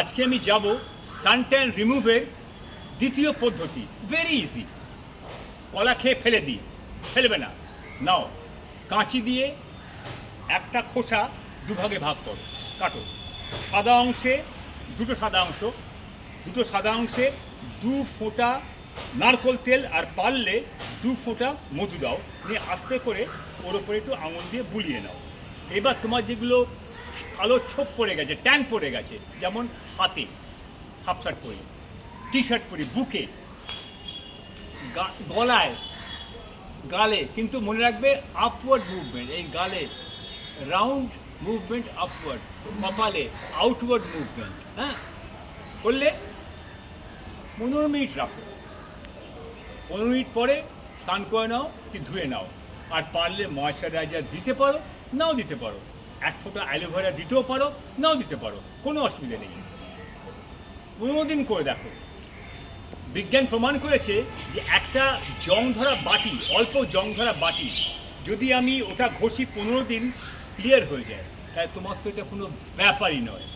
আজকে আমি যাব সানট্যান রিমুভের দ্বিতীয় পদ্ধতি। ভেরি ইজি কলা খেয়ে ফেলে দিই। ফেলবে না। নাও, কাঁচি দিয়ে একটা খোসা দুভাগে ভাগ করো। কাটো। সাদা অংশে দুটো সাদা অংশ। দুটো সাদা অংশে দু ফোঁটা নারকোল তেল আর পারলে দু ফোঁটা মধু দাও। নিয়ে আস্তে করে ওর ওপরে একটু আঙুল দিয়ে বুলিয়ে নাও। এবার তোমার যেগুলো কালো ছোপ পড়ে গেছে ট্যান পড়ে গেছে, যেমন হাতে, হাফ শার্ট পরি টি শার্ট পরি, বুকে গলায়, গালে, কিন্তু মনে রাখবে আপওয়ার্ড মুভমেন্ট এই গালে রাউন্ড মুভমেন্ট আপওয়ার্ড কপালে আউটওয়ার্ড মুভমেন্ট হ্যাঁ? করলে পনেরো মিনিট রাখো। পনেরো মিনিট পরে স্নান করে নাও, কি ধুয়ে নাও, আর পারলে ময়শ্চারাইজার দিতে পারো, নাও দিতে পারো। এক ফোঁটা অ্যালোভেরা দিতেও পারো, নাও দিতে পারো, কোনো অসুবিধা নেই। দিন করে দেখো। বিজ্ঞান প্রমাণ করেছে যে একটা জং ধরা বাটি, অল্প জং ধরা বাটি, যদি আমি ওটা ঘষি পনেরো দিন ক্লিয়ার হয়ে যায়। তাই তোমার তো এটা কোনো ব্যাপারই নয়।